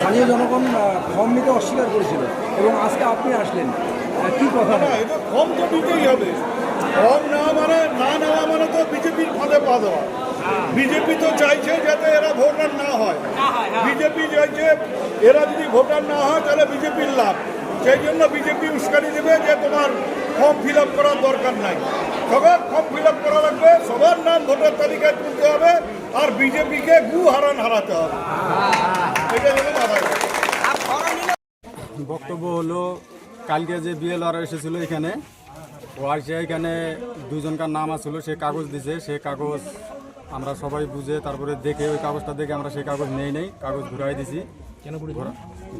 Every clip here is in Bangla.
স্থানীয় জনগণ ফর্ম নিতে অস্বীকার করেছিল। এবং আজকে আপনি আসলেন। কি কথা? না এটা ফর্ম তো নিতেই হবে। ফর্ম নেওয়া মানে না নেওয়া মানে তো বিজেপির ফাঁদে পা দেওয়া। বিজেপি তো চাইছে যাতে এরা ভোটার না হয়। বিজেপি চাইছে এরা যদি ভোটার না হয় তাহলে বিজেপির লাভ। সেই জন্য বিজেপি উস্কানি দেবে যে তোমার ফর্ম ফিল আপ করার দরকার নাই। সবার ফর্ম ফিল আপ করা লাগবে সবার নাম ভোটার তালিকায় তুলতে হবে আর বিজেপিকে গু হারান হারাতে হবে এটা হলো কথা বক্তব্য হলো কালকে যে বিএলআর এসেছিল এখানে ও আসে এখানে দুজনকার নাম আসলো সে কাগজ দিছে সে কাগজ আমরা সবাই বুঝে তারপরে দেখে ওই কাগজটা দেখে আমরা সেই কাগজ নেই নেই কাগজ ঘুরাই দিছি।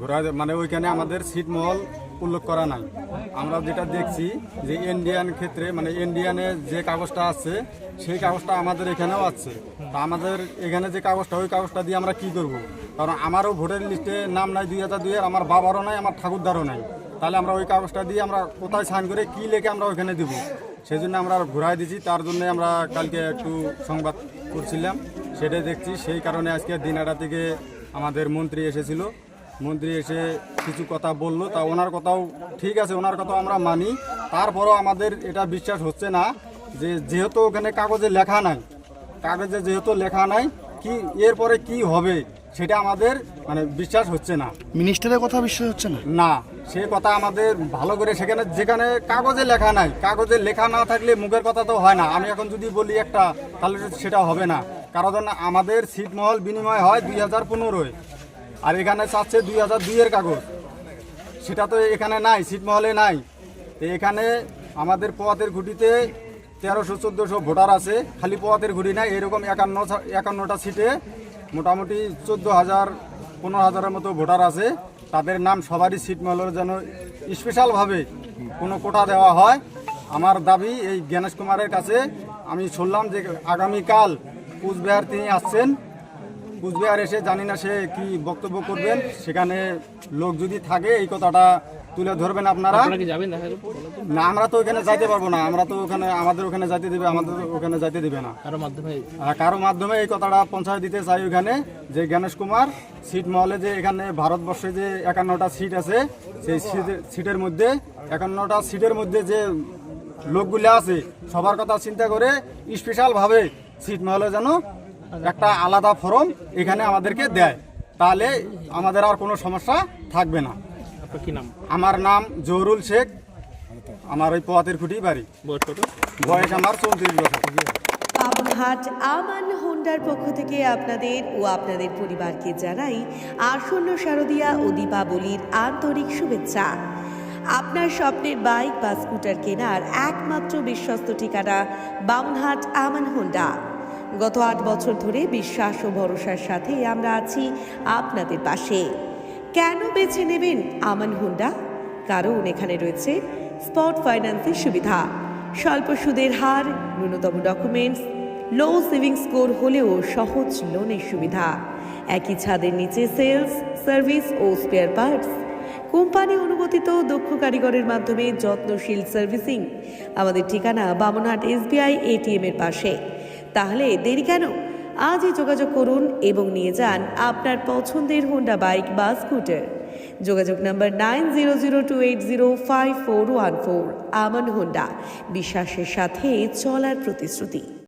ঘোরা- মানে ওইখানে আমাদের সিটমহল উল্লেখ করা নাই। আমরা যেটা দেখছি যে ইন্ডিয়ান ক্ষেত্রে মানে ইন্ডিয়ানে যে কাগজটা আছে, সেই কাগজটা আমাদের এখানেও আছে। তা আমাদের এখানে যে কাগজটা, ওই কাগজটা দিয়ে আমরা কি করব? কারণ আমারও ভোটের লিস্টে নাম নাই দুই হাজার দুইয়ের, আমার বাবারও নাই, আমার ঠাকুরদারও নাই। তাহলে আমরা ওই কাগজটা দিয়ে আমরা কোথায় সাইন করে কি লেখে আমরা ওইখানে দিব? সেই জন্য আমরা ঘুরাই দিছি তার জন্য আমরা কালকে একটু সংবাদ করছিলাম। সেটাই দেখছি, সেই কারণে আজকে দিনাটা থেকে আমাদের মন্ত্রী এসেছিল। মন্ত্রী এসে কিছু কথা বলল তা ওনার কথাও ঠিক আছে ওনার কথাও আমরা মানি। তারপরও আমাদের এটা বিশ্বাস হচ্ছে না যে যেহেতু ওখানে কাগজে লেখা নাই কাগজে যেহেতু লেখা নাই কি এরপরে কি হবে সেটা আমাদের মানে বিশ্বাস হচ্ছে না। মিনিস্টারের কথা বিশ্বাস হচ্ছে না? না সে কথা আমাদের ভালো করে সেখানে যেখানে কাগজে লেখা নাই কাগজে লেখা না থাকলে মুখের কথা তো হয় না। আমি এখন যদি বলি একটা তাহলে সেটা হবে না। কারণ আমাদের ছিটমহল বিনিময় হয় দুই হাজার পনেরোয়। আর এখানে চাচ্ছে দুই হাজার দুইয়ের কাগজ। সেটা তো এখানে নাই, ছিটমহলে নাই। এখানে আমাদের পোয়াতের ঘুটিতে তেরোশো, চোদ্দোশো ভোটার আছে। খালি পোয়াতের ঘুটি নাই, এরকম একান্ন একান্নটা সিটে মোটামুটি চোদ্দ হাজার, পনেরো হাজারের মতো ভোটার আছে। তাদের নাম সবারই সিট মহলের যেন স্পেশালভাবে কোনো কোটা দেওয়া হয়। আমার দাবি, এই জ্ঞানেশ কুমারের কাছে আমি শুনলাম যে আগামীকাল কুচবিহার তিনি আসছেন। কুচবিহার এসে জানি না সে কি বক্তব্য করবেন। সেখানে লোক যদি থাকে এই কথাটা তুলে ধরবেন আপনারা। না আমরা তো ওখানে যাইতে পারব না। আমরা তো ওখানে আমাদের ওখানে যাইতে দিবে আমাদের ওখানে যাইতে দিবে না। কারও মাধ্যমে? আর কারও মাধ্যমে এই কথাটা পৌঁছায় দিতে চাই ওখানে যে গণেশ কুমার সিট মহলে যে এখানে ভারতবর্ষে যে একান্নটা সিট আছে সেই সিটের- সিটের মধ্যে একান্নটা সিটের মধ্যে যে লোকগুলো আছে সবার কথা চিন্তা করে স্পেশালভাবে সিট মহলে যেন একটা আলাদা ফর্ম এখানে আমাদেরকে দেয়। তাহলে আমাদের আর কোনো সমস্যা থাকবে না। আমার নাম জহরুল শেখ। আমার ওই পোয়াতের খুঁটি বাড়ি। বয়স আমার চৌত্রিশ বছর। বাবুঘাট আমান হোন্ডার পক্ষ থেকে আপনাদের ও আপনাদের পরিবারকে জানাই আসন্ন শারদীয়া ও দীপাবলির আন্তরিক শুভেচ্ছা। আপনার স্বপ্নের বাইক বা স্কুটার কেনার একমাত্র বিশ্বস্ত ঠিকানা বামনহাট আমান হোন্ডা। গত আট বছর ধরে বিশ্বাস ও ভরসার সাথে আমরা আছি আপনাদের পাশে। কেন বেছে নেবেন আমান হোন্ডা? কারণ এখানে রয়েছে স্পট ফাইন্যান্সের সুবিধা। স্বল্প সুদের হার, ন্যূনতম ডকুমেন্টস লো সেভিং স্কোর হলেও সহজ লোনের সুবিধা। একই ছাদের নিচে সেলস সার্ভিস ও স্পেয়ার পার্টস কোম্পানি অনুমোদিত দক্ষ কারিগরের মাধ্যমে যত্নশীল সার্ভিসিং আমাদের ঠিকানা বামনহাট এসবিআই এটিএম এর পাশে। তাহলে দেরি কেন? আজই যোগাযোগ করুন এবং নিয়ে যান আপনার পছন্দের হোন্ডা বাইক বা স্কুটার যোগাযোগ number nine zero zero two eight zero five four one four. Aman Honda বিশ্বাসের সাথে চলার প্রতিশ্রুতি।